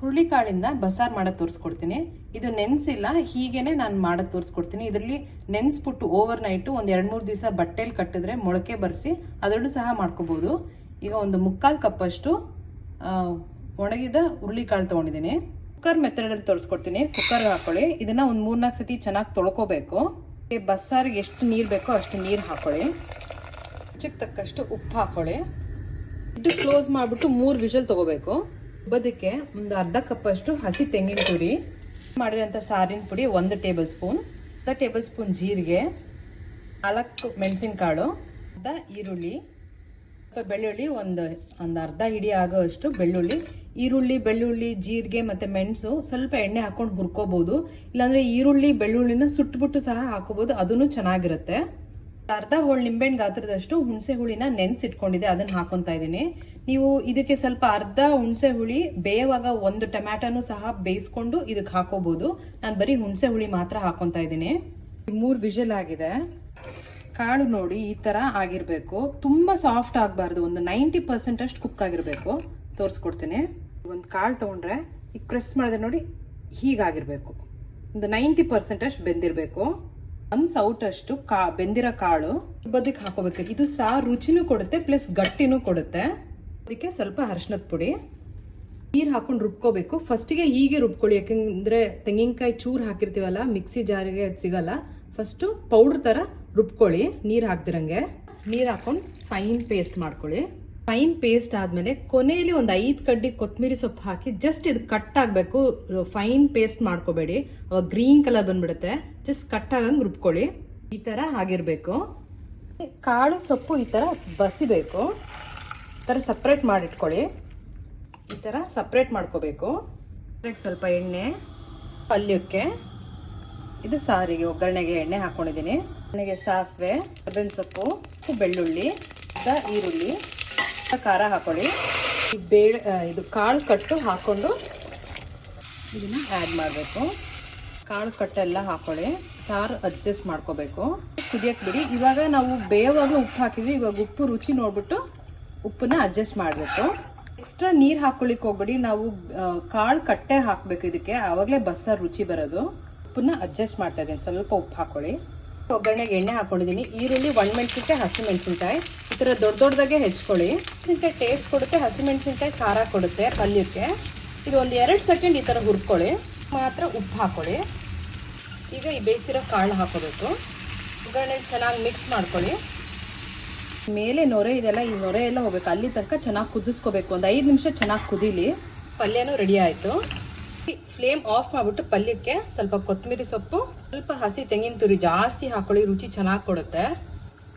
ಹುರುಳಿಕಾಳಿಂದ ಬಸಾರ್ ಮಾಡೋದು ತೋರಿಸ್ಕೊಡ್ತೀನಿ. ಇದು ನೆನೆಸಿಲ್ಲ, ಹೀಗೇನೆ ನಾನು ಮಾಡೋದು ತೋರಿಸ್ಕೊಡ್ತೀನಿ. ಇದರಲ್ಲಿ ನೆನೆಸ್ಬಿಟ್ಟು ಓವರ್ ನೈಟು ಒಂದು ಎರಡು ಮೂರು ದಿವಸ ಬಟ್ಟೆಲಿ ಕಟ್ಟಿದ್ರೆ ಮೊಳಕೆ ಬರೆಸಿ ಅದರಲ್ಲೂ ಸಹ ಮಾಡ್ಕೋಬೋದು. ಈಗ ಒಂದು ಮುಕ್ಕಾಲು ಕಪ್ಪಷ್ಟು ಒಣಗಿದ ಹುರುಳಿಕಾಳು ತೊಗೊಂಡಿದ್ದೀನಿ. ಕುಕ್ಕರ್ ಮೆಥಡಲ್ಲಿ ತೋರಿಸ್ಕೊಡ್ತೀನಿ. ಕುಕ್ಕರ್ ಹಾಕೊಳ್ಳಿ. ಇದನ್ನು ಒಂದು ಮೂರ್ನಾಲ್ಕು ಸತಿ ಚೆನ್ನಾಗಿ ತೊಳ್ಕೊಬೇಕು. ಬಸ್ಸಾರಿಗೆ ಎಷ್ಟು ನೀರು ಬೇಕೋ ಅಷ್ಟು ನೀರು ಹಾಕೊಳ್ಳಿ. ರುಚಿಗೆ ತಕ್ಕಷ್ಟು ಉಪ್ಪು ಹಾಕೊಳ್ಳಿ. ಇದು ಕ್ಲೋಸ್ ಮಾಡಿಬಿಟ್ಟು ಮೂರು ವಿಷಲ್ ತಗೋಬೇಕು. ಬದಕ್ಕೆ ಒಂದು ಅರ್ಧ ಕಪ್ಪಷ್ಟು ಹಸಿ ತೆಂಗಿನ ತುರಿ ಮಾಡಿರೋಂಥ ಸಾರಿನ ಪುಡಿ ಒಂದು ಟೇಬಲ್ ಸ್ಪೂನ್, ಅರ್ಧ ಟೇಬಲ್ ಸ್ಪೂನ್ ಜೀರಿಗೆ, ನಾಲ್ಕು ಮೆಣಸಿನಕಾಳು, ಅರ್ಧ ಈರುಳ್ಳಿ, ಸ್ವಲ್ಪ ಬೆಳ್ಳುಳ್ಳಿ, ಒಂದು ಒಂದು ಅರ್ಧ ಹಿಡಿ ಆಗೋಷ್ಟು ಬೆಳ್ಳುಳ್ಳಿ. ಈರುಳ್ಳಿ, ಬೆಳ್ಳುಳ್ಳಿ, ಜೀರಿಗೆ ಮತ್ತು ಮೆಣಸು ಸ್ವಲ್ಪ ಎಣ್ಣೆ ಹಾಕೊಂಡು ಹುರ್ಕೋಬೋದು. ಇಲ್ಲಾಂದರೆ ಈರುಳ್ಳಿ, ಬೆಳ್ಳುಳ್ಳಿನ ಸುಟ್ಬಿಟ್ಟು ಸಹ ಹಾಕೋಬೋದು. ಅದೂ ಚೆನ್ನಾಗಿರುತ್ತೆ. ಅರ್ಧ ಹೋಳು ನಿಂಬೆಹಣ್ಣು ಗಾತ್ರದಷ್ಟು ಹುಣಸೆ ಹುಳಿನ ನೆನೆಸಿಟ್ಕೊಂಡಿದೆ ಅದನ್ನು ಹಾಕೊತಾ ಇದ್ದೀನಿ. ನೀವು ಇದಕ್ಕೆ ಸ್ವಲ್ಪ ಅರ್ಧ ಹುಣಸೆ ಹುಳಿ, ಬೇಯುವಾಗ ಒಂದು ಟೊಮ್ಯಾಟೊನು ಸಹ ಬೇಯಿಸ್ಕೊಂಡು ಇದಕ್ಕೆ ಹಾಕೋಬಹುದು ನಾನು ಬರೀ ಹುಣಸೆ ಹುಳಿ ಮಾತ್ರ ಹಾಕೊತಾ ಇದ್ದೀನಿ. ಮೂರು ವಿಷಲ್ ಆಗಿದೆ. ಕಾಳು ನೋಡಿ ಈ ಥರ ಆಗಿರಬೇಕು. ತುಂಬ ಸಾಫ್ಟ್ ಆಗಬಾರ್ದು. ಒಂದು ನೈಂಟಿ ಪರ್ಸೆಂಟ್ ಅಷ್ಟು ಕುಕ್ ಆಗಿರಬೇಕು. ತೋರಿಸ್ಕೊಡ್ತೀನಿ. ಒಂದು ಕಾಳು ತೊಗೊಂಡ್ರೆ ಈಗ ಪ್ರೆಸ್ ಮಾಡಿದ್ರೆ ನೋಡಿ ಹೀಗಾಗಿರಬೇಕು. ಒಂದು ನೈಂಟಿ ಪರ್ಸೆಂಟ್ ಅಷ್ಟು ಬೆಂದಿರಬೇಕು. ಒಂದು ಅಷ್ಟು ಕಾ ಬೆಂದಿರೋ ಕಾಳು ಬದಿಗೆ ಹಾಕೋಬೇಕು. ಇದು ಸಹ ರುಚಿನೂ ಕೊಡುತ್ತೆ, ಪ್ಲಸ್ ಗಟ್ಟಿನೂ ಕೊಡುತ್ತೆ. ಅದಕ್ಕೆ ಸ್ವಲ್ಪ ಅರಿಶಿನದ ಪುಡಿ, ನೀರು ಹಾಕೊಂಡು ರುಬ್ಕೋಬೇಕು. ಫಸ್ಟಿಗೆ ಹೀಗೆ ರುಬ್ಕೊಳ್ಳಿ, ಯಾಕೆಂದರೆ ತೆಂಗಿನಕಾಯಿ ಚೂರು ಹಾಕಿರ್ತೀವಲ್ಲ, ಮಿಕ್ಸಿ ಜಾರಿಗೆ ಅದು ಸಿಗಲ್ಲ. ಫಸ್ಟು ಪೌಡ್ರ್ ಥರ ರುಬ್ಕೊಳ್ಳಿ, ನೀರು ಹಾಕ್ದಿರಂಗೆ. ನೀರು ಹಾಕೊಂಡು ಫೈನ್ ಪೇಸ್ಟ್ ಮಾಡ್ಕೊಳ್ಳಿ. ಫೈನ್ ಪೇಸ್ಟ್ ಆದಮೇಲೆ ಕೊನೆಯಲ್ಲಿ ಒಂದು ಐದು ಕಡ್ಡಿ ಕೊತ್ತಂಬರಿ ಸೊಪ್ಪು ಹಾಕಿ ಜಸ್ಟ್ ಇದು ಕಟ್ ಆಗಬೇಕು. ಫೈನ್ ಪೇಸ್ಟ್ ಮಾಡ್ಕೋಬೇಡಿ. ಅವಾಗ ಗ್ರೀನ್ ಕಲರ್ ಬಂದ್ಬಿಡುತ್ತೆ. ಜಸ್ಟ್ ಕಟ್ ಆಗಂಗೆ ರುಬ್ಕೊಳ್ಳಿ. ಈ ಥರ ಆಗಿರಬೇಕು. ಕಾಳು ಸೊಪ್ಪು ಈ ಥರ ಬಸಿಬೇಕು. ಥರ ಸಪ್ರೇಟ್ ಮಾಡಿಟ್ಕೊಳ್ಳಿ. ಈ ಥರ ಸಪ್ರೇಟ್ ಮಾಡ್ಕೋಬೇಕು. ಸ್ವಲ್ಪ ಎಣ್ಣೆ, ಪಲ್ಯಕ್ಕೆ. ಇದು ಸಾರಿಗೆ, ಒಗ್ಗರಣೆಗೆ ಎಣ್ಣೆ ಹಾಕ್ಕೊಂಡಿದ್ದೀನಿ ಎಣ್ಣೆಗೆ ಸಾಸಿವೆ ಕಬ್ಬಿನ ಸೊಪ್ಪು ಬೆಳ್ಳುಳ್ಳಿ ಈರುಳ್ಳಿ ಖಾರ ಹಾಕೊಳ್ಳಿ. ಈ ಬೇಳೆ ಇದು ಕಾಳು ಕಟ್ಟು ಹಾಕ್ಕೊಂಡು ಇದನ್ನು ಆ್ಯಡ್ ಮಾಡಬೇಕು. ಕಾಳು ಕಟ್ಟೆಲ್ಲ ಹಾಕೊಳ್ಳಿ. ಸಾರು ಅಡ್ಜಸ್ಟ್ ಮಾಡ್ಕೋಬೇಕು. ಕುದಿಯಕ್ಕೆ ಬಿಡಿ. ಇವಾಗ ನಾವು ಬೇವಾಗ ಉಪ್ಪು ಹಾಕಿದ್ವಿ. ಇವಾಗ ಉಪ್ಪು ರುಚಿ ನೋಡ್ಬಿಟ್ಟು ಉಪ್ಪನ್ನ ಅಡ್ಜಸ್ಟ್ ಮಾಡಬೇಕು ಎಕ್ಸ್ಟ್ರಾ ನೀರು ಹಾಕೊಳ್ಳಿಕ್ಕೆ ಹೋಗ್ಬೇಡಿ. ನಾವು ಕಾಳು ಕಟ್ಟೆ ಹಾಕ್ಬೇಕು ಇದಕ್ಕೆ. ಆವಾಗಲೇ ಬಸ್ಸಾರು ರುಚಿ ಬರೋದು. ಉಪ್ಪನ್ನ ಅಡ್ಜಸ್ಟ್ ಮಾಡ್ತಾ ಇದ್ದೀನಿ. ಸ್ವಲ್ಪ ಉಪ್ಪು ಹಾಕೊಳ್ಳಿ. ಒಗ್ಗರಣೆಗೆ ಎಣ್ಣೆ ಹಾಕೊಂಡಿದ್ದೀನಿ. ಈರುಳ್ಳಿ ಒಣಮೆಣ್ಸಿನ್ಕಾಯಿ, ಹಸಿಮೆಣ್ಸಿನ್ಕಾಯಿ. ಈ ಥರ ದೊಡ್ಡ ದೊಡ್ಡದಾಗೆ ಹೆಚ್ಕೊಳ್ಳಿ. ಮೆಣಸಿನ್ಕಾಯಿ ಟೇಸ್ಟ್ ಕೊಡುತ್ತೆ. ಹಸಿಮೆಣಸಿನ್ಕಾಯಿ ಖಾರ ಕೊಡುತ್ತೆ ಪಲ್ಯಕ್ಕೆ. ಇದು ಒಂದು ಎರಡು ಸೆಕೆಂಡ್ ಈ ಥರ ಹುರ್ಕೊಳ್ಳಿ. ಮಾತ್ರ ಉಪ್ಪು ಹಾಕೊಳ್ಳಿ. ಈಗ ಈ ಬೇಯಿಸಿರೋ ಕಾಳು ಹಾಕೋಬೇಕು. ಒಗ್ಗರಣೆಗೆ ಚೆನ್ನಾಗಿ ಮಿಕ್ಸ್ ಮಾಡ್ಕೊಳ್ಳಿ. ಮೇಲೆ ನೊರೆ ಇದೆಲ್ಲ, ಈ ನೊರೆ ಎಲ್ಲ ಹೋಗ್ಬೇಕು. ಅಲ್ಲಿ ತನಕ ಚೆನ್ನಾಗಿ ಕುದಿಸ್ಕೋಬೇಕು. ಒಂದು ಐದು ನಿಮಿಷ ಚೆನ್ನಾಗಿ ಕುದೀಲಿ. ಪಲ್ಯನೂ ರೆಡಿ ಆಯಿತು. ಫ್ಲೇಮ್ ಆಫ್ ಮಾಡಿಬಿಟ್ಟು ಪಲ್ಯಕ್ಕೆ ಸ್ವಲ್ಪ ಕೊತ್ತಂಬರಿ ಸೊಪ್ಪು, ಸ್ವಲ್ಪ ಹಸಿ ತೆಂಗಿನ ತುರಿ ಜಾಸ್ತಿ ಹಾಕೊಳ್ಳಿ, ರುಚಿ ಚೆನ್ನಾಗಿ ಕೊಡುತ್ತೆ.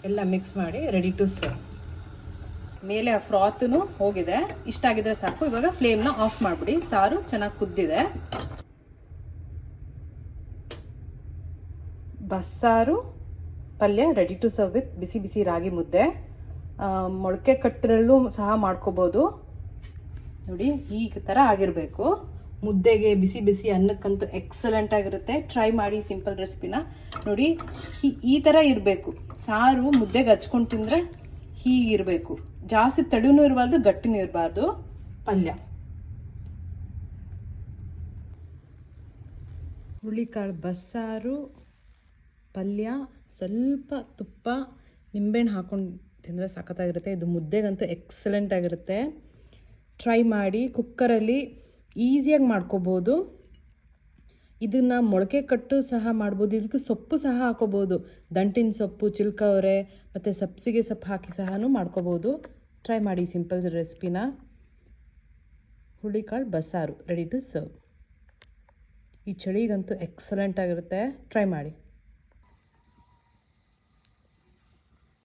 ಎಲ್ಲ ಮಿಕ್ಸ್ ಮಾಡಿ ರೆಡಿ ಟು ಸರ್ವ್ ಮೇಲೆ ಆ ಫ್ರಾತ್ನು ಹೋಗಿದೆ. ಇಷ್ಟ ಆಗಿದ್ರೆ ಸಾಕು. ಇವಾಗ ಫ್ಲೇಮ್ನ ಆಫ್ ಮಾಡಿಬಿಡಿ. ಸಾರು ಚೆನ್ನಾಗಿ ಕುದ್ದಿದೆ. ಬಸ್ಸಾರು ಪಲ್ಯ ರೆಡಿ ಟು ಸರ್ವ್ ವಿತ್ ಬಿಸಿ ಬಿಸಿ ರಾಗಿ ಮುದ್ದೆ. ಮೊಳಕೆ ಕಟ್ಟರಲ್ಲೂ ಸಹ ಮಾಡ್ಕೋಬೋದು. ನೋಡಿ, ಈ ಥರ ಆಗಿರಬೇಕು. ಮುದ್ದೆಗೆ ಬಿಸಿ ಬಿಸಿ ಅನ್ನಕ್ಕಂತೂ ಎಕ್ಸಲೆಂಟ್ ಆಗಿರುತ್ತೆ. ಟ್ರೈ ಮಾಡಿ ಸಿಂಪಲ್ ರೆಸಿಪಿನ ನೋಡಿ ಈ- ಥರ ಇರಬೇಕು. ಸಾರು ಮುದ್ದೆಗೆ ಹಚ್ಕೊಂಡು ತಿಂದರೆ ಹೀಗಿರಬೇಕು ಜಾಸ್ತಿ ತಡಿನೂ ಇರಬಾರ್ದು, ಗಟ್ಟಿನೂ ಇರಬಾರ್ದು. ಪಲ್ಯ. ಹುಳಿಕಾಳು ಬಸ್ಸಾರು ಪಲ್ಯ, ಸ್ವಲ್ಪ ತುಪ್ಪ, ನಿಂಬೆಹಣ್ಣು ಹಾಕ್ಕೊಂಡು ತಿಂದರೆ ಸಖತ್ತಾಗಿರುತ್ತೆ. ಇದು ಮುದ್ದೆಗಂತೂ ಎಕ್ಸಲೆಂಟ್ ಆಗಿರುತ್ತೆ. ಟ್ರೈ ಮಾಡಿ ಕುಕ್ಕರಲ್ಲಿ ಈಸಿಯಾಗಿ ಮಾಡ್ಕೋಬೋದು. ಇದನ್ನು ಮೊಳಕೆ ಕಟ್ಟು ಸಹ ಮಾಡ್ಬೋದು. ಇದಕ್ಕೆ ಸೊಪ್ಪು ಸಹ ಹಾಕೋಬೋದು. ದಂಟಿನ ಸೊಪ್ಪು, ಚಿಲ್ಕವರೆ, ಮತ್ತು ಸಬ್ಸಿಗೆ ಸೊಪ್ಪು ಹಾಕಿ ಸಹ ಮಾಡ್ಕೋಬೋದು. ಟ್ರೈ ಮಾಡಿ ಸಿಂಪಲ್ ರೆಸಿಪಿನ ಹುಳಿಕಾಳು, ಬಸ್ಸಾರು ರೆಡಿ ಟು ಸರ್ವ್ ಈ ಚಳಿಗಂತೂ ಎಕ್ಸಲೆಂಟ್ ಆಗಿರುತ್ತೆ. ಟ್ರೈ ಮಾಡಿ.